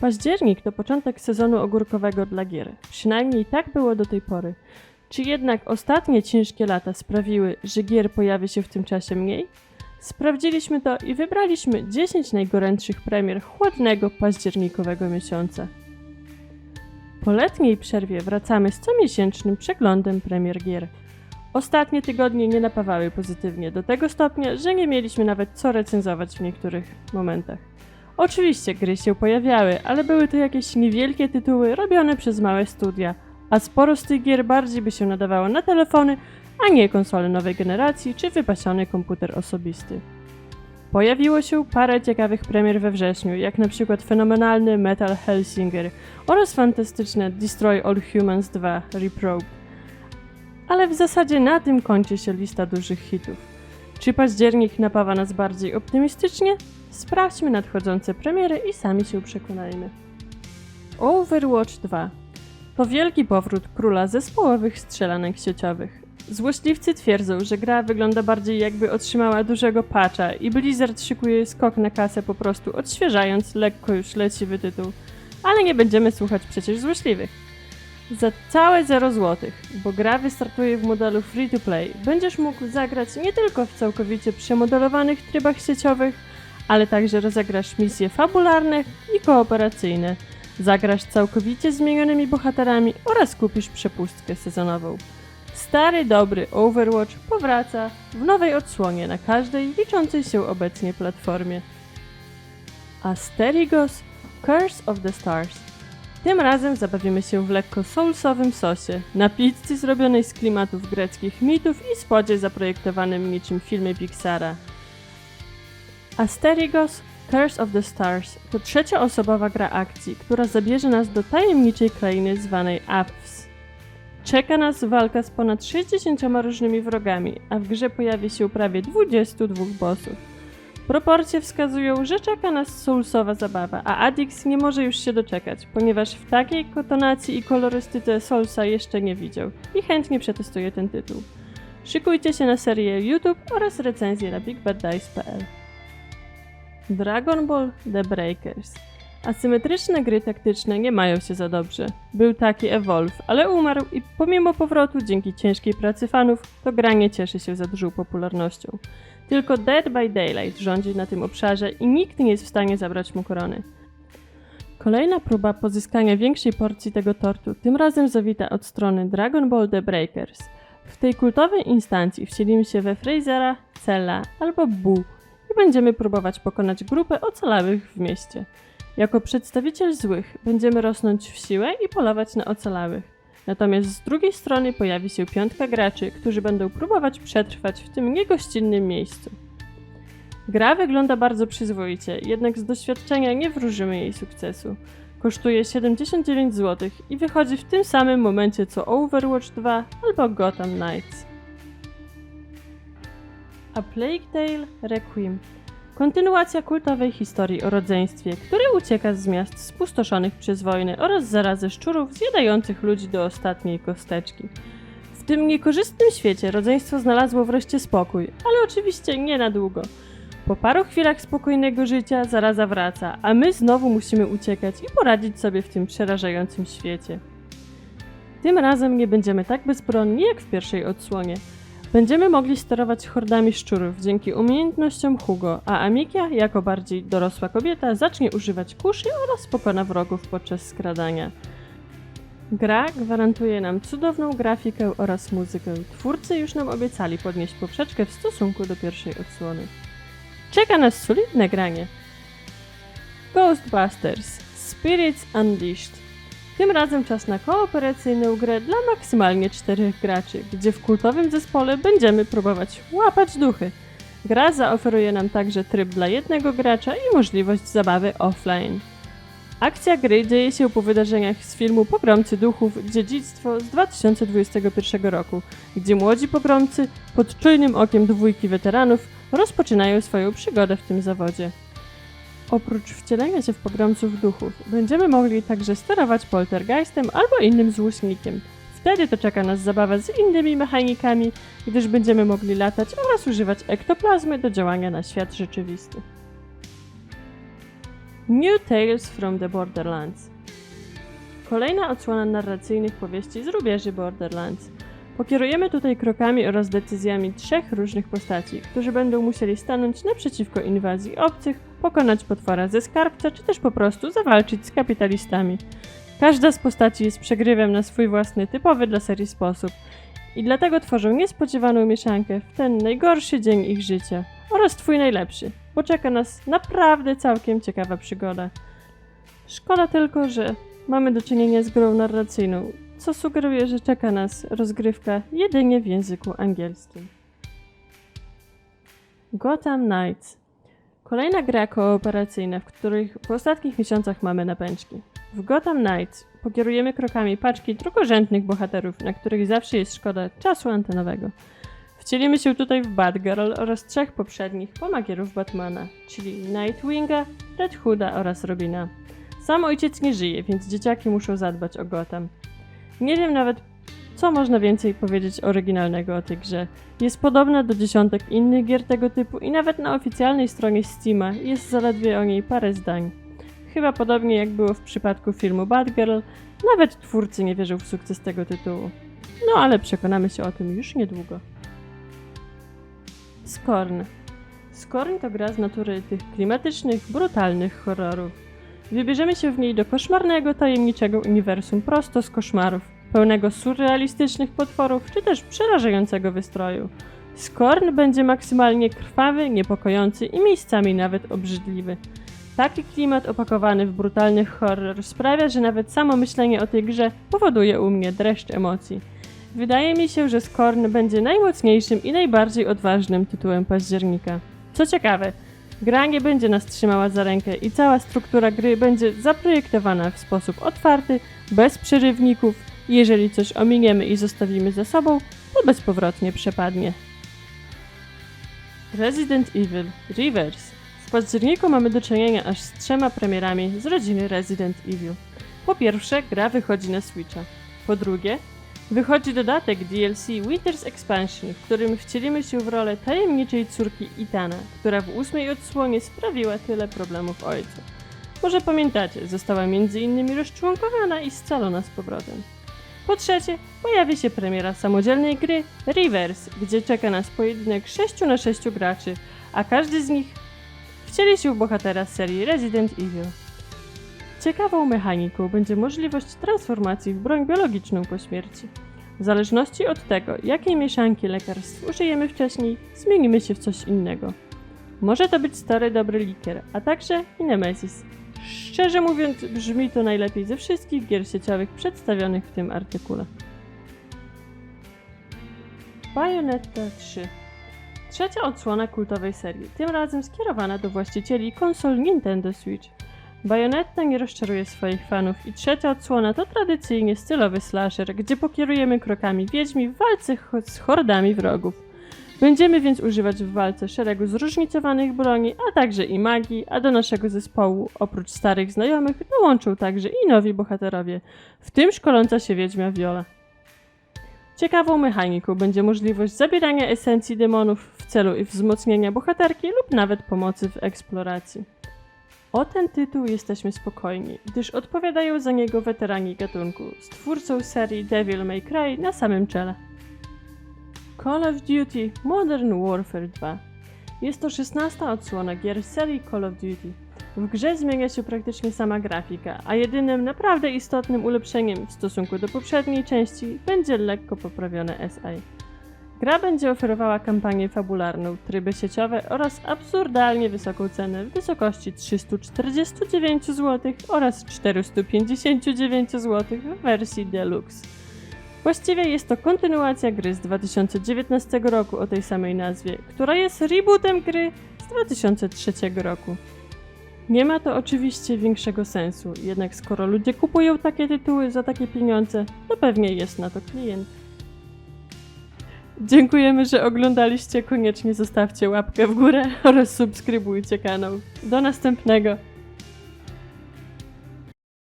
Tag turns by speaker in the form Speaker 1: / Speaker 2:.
Speaker 1: Październik to początek sezonu ogórkowego dla gier. Przynajmniej tak było do tej pory. Czy jednak ostatnie ciężkie lata sprawiły, że gier pojawi się w tym czasie mniej? Sprawdziliśmy to i wybraliśmy 10 najgorętszych premier chłodnego październikowego miesiąca. Po letniej przerwie wracamy z comiesięcznym przeglądem premier gier. Ostatnie tygodnie nie napawały pozytywnie do tego stopnia, że nie mieliśmy nawet co recenzować w niektórych momentach. Oczywiście gry się pojawiały, ale były to jakieś niewielkie tytuły robione przez małe studia, a sporo z tych gier bardziej by się nadawało na telefony, a nie konsole nowej generacji czy wypasiony komputer osobisty. Pojawiło się parę ciekawych premier we wrześniu, jak na przykład fenomenalny Metal Hellsinger oraz fantastyczne Destroy All Humans 2 Reprobed. Ale w zasadzie na tym kończy się lista dużych hitów. Czy październik napawa nas bardziej optymistycznie? Sprawdźmy nadchodzące premiery i sami się przekonajmy. Overwatch 2 to wielki powrót króla zespołowych strzelanek sieciowych. Złośliwcy twierdzą, że gra wygląda bardziej jakby otrzymała dużego patcha i Blizzard szykuje skok na kasę po prostu odświeżając lekko już leciwy tytuł. Ale nie będziemy słuchać przecież złośliwych. Za całe 0 zł, bo gra wystartuje w modelu free to play, będziesz mógł zagrać nie tylko w całkowicie przemodelowanych trybach sieciowych, ale także rozegrasz misje fabularne i kooperacyjne. Zagrasz całkowicie zmienionymi bohaterami oraz kupisz przepustkę sezonową. Stary, dobry Overwatch powraca w nowej odsłonie na każdej liczącej się obecnie platformie. Asterigos Curse of the Stars. Tym razem zabawimy się w lekko soulsowym sosie, na pizzy zrobionej z klimatów greckich mitów i spodzie zaprojektowanym niczym filmy Pixara. Asterigos Curse of the Stars to trzecioosobowa gra akcji, która zabierze nas do tajemniczej krainy zwanej Apps. Czeka nas walka z ponad 60 różnymi wrogami, a w grze pojawi się prawie 22 bossów. Proporcje wskazują, że czeka nas soulsowa zabawa, a Adix nie może już się doczekać, ponieważ w takiej kotonacji i kolorystyce Soulsa jeszcze nie widział i chętnie przetestuje ten tytuł. Szykujcie się na serię YouTube oraz recenzję na bigbaddice.pl. Dragon Ball The Breakers. Asymetryczne gry taktyczne nie mają się za dobrze. Był taki Evolve, ale umarł i pomimo powrotu dzięki ciężkiej pracy fanów, to gra nie cieszy się za dużą popularnością. Tylko Dead by Daylight rządzi na tym obszarze i nikt nie jest w stanie zabrać mu korony. Kolejna próba pozyskania większej porcji tego tortu, tym razem zawita od strony Dragon Ball The Breakers. W tej kultowej instancji wcielimy się we Frasera, Cella albo Buu będziemy próbować pokonać grupę ocalałych w mieście. Jako przedstawiciel złych będziemy rosnąć w siłę i polować na ocalałych. Natomiast z drugiej strony pojawi się piątka graczy, którzy będą próbować przetrwać w tym niegościnnym miejscu. Gra wygląda bardzo przyzwoicie, jednak z doświadczenia nie wróżymy jej sukcesu. Kosztuje 79 zł i wychodzi w tym samym momencie co Overwatch 2 albo Gotham Knights. A Plague Tale Requiem Kontynuacja kultowej historii o rodzeństwie, które ucieka z miast spustoszonych przez wojnę oraz zarazy szczurów zjadających ludzi do ostatniej kosteczki. W tym niekorzystnym świecie rodzeństwo znalazło wreszcie spokój, ale oczywiście nie na długo. Po paru chwilach spokojnego życia zaraza wraca, a my znowu musimy uciekać i poradzić sobie w tym przerażającym świecie. Tym razem nie będziemy tak bezbronni jak w pierwszej odsłonie. Będziemy mogli sterować hordami szczurów dzięki umiejętnościom Hugo, a Amikia, jako bardziej dorosła kobieta, zacznie używać kuszy oraz pokona wrogów podczas skradania. Gra gwarantuje nam cudowną grafikę oraz muzykę. Twórcy już nam obiecali podnieść poprzeczkę w stosunku do pierwszej odsłony. Czeka nas solidne granie. Ghostbusters Spirits Unleashed tym razem czas na kooperacyjną grę dla maksymalnie czterech graczy, gdzie w kultowym zespole będziemy próbować łapać duchy. Gra zaoferuje nam także tryb dla jednego gracza i możliwość zabawy offline. Akcja gry dzieje się po wydarzeniach z filmu Pogromcy Duchów Dziedzictwo z 2021 roku, gdzie młodzi pogromcy pod czujnym okiem dwójki weteranów rozpoczynają swoją przygodę w tym zawodzie. Oprócz wcielenia się w pogromców duchów, będziemy mogli także sterować poltergeistem albo innym złośnikiem. Wtedy to czeka nas zabawa z innymi mechanikami, gdyż będziemy mogli latać oraz używać ektoplazmy do działania na świat rzeczywisty. New Tales from the Borderlands. Kolejna odsłona narracyjnych powieści z rubieży Borderlands. Pokierujemy tutaj krokami oraz decyzjami trzech różnych postaci, którzy będą musieli stanąć naprzeciwko inwazji obcych, pokonać potwora ze skarbca, czy też po prostu zawalczyć z kapitalistami. Każda z postaci jest przegrywem na swój własny, typowy dla serii sposób i dlatego tworzą niespodziewaną mieszankę w ten najgorszy dzień ich życia oraz twój najlepszy, bo czeka nas naprawdę całkiem ciekawa przygoda. Szkoda tylko, że mamy do czynienia z grą narracyjną, co sugeruje, że czeka nas rozgrywka jedynie w języku angielskim. Gotham Knights. Kolejna gra kooperacyjna, w których w ostatnich miesiącach mamy napęczki. W Gotham Knights pokierujemy krokami paczki drugorzędnych bohaterów, na których zawsze jest szkoda czasu antenowego. Wcielimy się tutaj w Batgirl oraz trzech poprzednich pomagierów Batmana, czyli Nightwinga, Red Hooda oraz Robina. Sam ojciec nie żyje, więc dzieciaki muszą zadbać o Gotham. Nie wiem nawet, co można więcej powiedzieć oryginalnego o tej grze. Jest podobna do dziesiątek innych gier tego typu i nawet na oficjalnej stronie Steama jest zaledwie o niej parę zdań. Chyba podobnie jak było w przypadku filmu Batgirl, nawet twórcy nie wierzył w sukces tego tytułu. No ale przekonamy się o tym już niedługo. Skorn. Skorn to gra z natury tych klimatycznych, brutalnych horrorów. Wybierzemy się w niej do koszmarnego, tajemniczego uniwersum prosto z koszmarów, pełnego surrealistycznych potworów czy też przerażającego wystroju. Skorn będzie maksymalnie krwawy, niepokojący i miejscami nawet obrzydliwy. Taki klimat opakowany w brutalny horror sprawia, że nawet samo myślenie o tej grze powoduje u mnie dreszcz emocji. Wydaje mi się, że Skorn będzie najmocniejszym i najbardziej odważnym tytułem października. Co ciekawe, gra nie będzie nas trzymała za rękę i cała struktura gry będzie zaprojektowana w sposób otwarty, bez przerywników jeżeli coś ominiemy i zostawimy za sobą, to bezpowrotnie przepadnie. Resident Evil Reverse w październiku mamy do czynienia aż z trzema premierami z rodziny Resident Evil. Po pierwsze, gra wychodzi na Switcha. Po drugie, wychodzi dodatek DLC Winter's Expansion, w którym wcielimy się w rolę tajemniczej córki Itana, która w ósmej odsłonie sprawiła tyle problemów ojcu. Może pamiętacie, została między innymi rozczłonkowana i scalona z powrotem. Po trzecie, pojawi się premiera samodzielnej gry Reverse, gdzie czeka nas pojedynek 6 na 6 graczy, a każdy z nich wcieli się w bohatera z serii Resident Evil. Ciekawą mechaniką będzie możliwość transformacji w broń biologiczną po śmierci. W zależności od tego, jakiej mieszanki lekarstw użyjemy wcześniej, zmienimy się w coś innego. Może to być stary dobry likier, a także i Nemesis. Szczerze mówiąc, brzmi to najlepiej ze wszystkich gier sieciowych przedstawionych w tym artykule. Bayonetta 3 Trzecia odsłona kultowej serii, tym razem skierowana do właścicieli konsol Nintendo Switch. Bayonetta nie rozczaruje swoich fanów i trzecia odsłona to tradycyjnie stylowy slasher, gdzie pokierujemy krokami wiedźmi w walce z hordami wrogów. Będziemy więc używać w walce szeregu zróżnicowanych broni, a także i magii, a do naszego zespołu, oprócz starych znajomych, dołączą także i nowi bohaterowie, w tym szkoląca się wiedźmia Viola. Ciekawą mechaniką będzie możliwość zabierania esencji demonów w celu ich wzmocnienia bohaterki lub nawet pomocy w eksploracji. O ten tytuł jesteśmy spokojni, gdyż odpowiadają za niego weterani gatunku, z twórcą serii Devil May Cry na samym czele. Call of Duty Modern Warfare 2 Jest to 16 odsłona gier serii Call of Duty. W grze zmienia się praktycznie sama grafika, a jedynym naprawdę istotnym ulepszeniem w stosunku do poprzedniej części będzie lekko poprawione SI. Gra będzie oferowała kampanię fabularną, tryby sieciowe oraz absurdalnie wysoką cenę w wysokości 349 zł oraz 459 zł w wersji Deluxe. Właściwie jest to kontynuacja gry z 2019 roku o tej samej nazwie, która jest rebootem gry z 2003 roku. Nie ma to oczywiście większego sensu, jednak skoro ludzie kupują takie tytuły za takie pieniądze, to pewnie jest na to klient. Dziękujemy, że oglądaliście. Koniecznie zostawcie łapkę w górę oraz subskrybujcie kanał. Do następnego.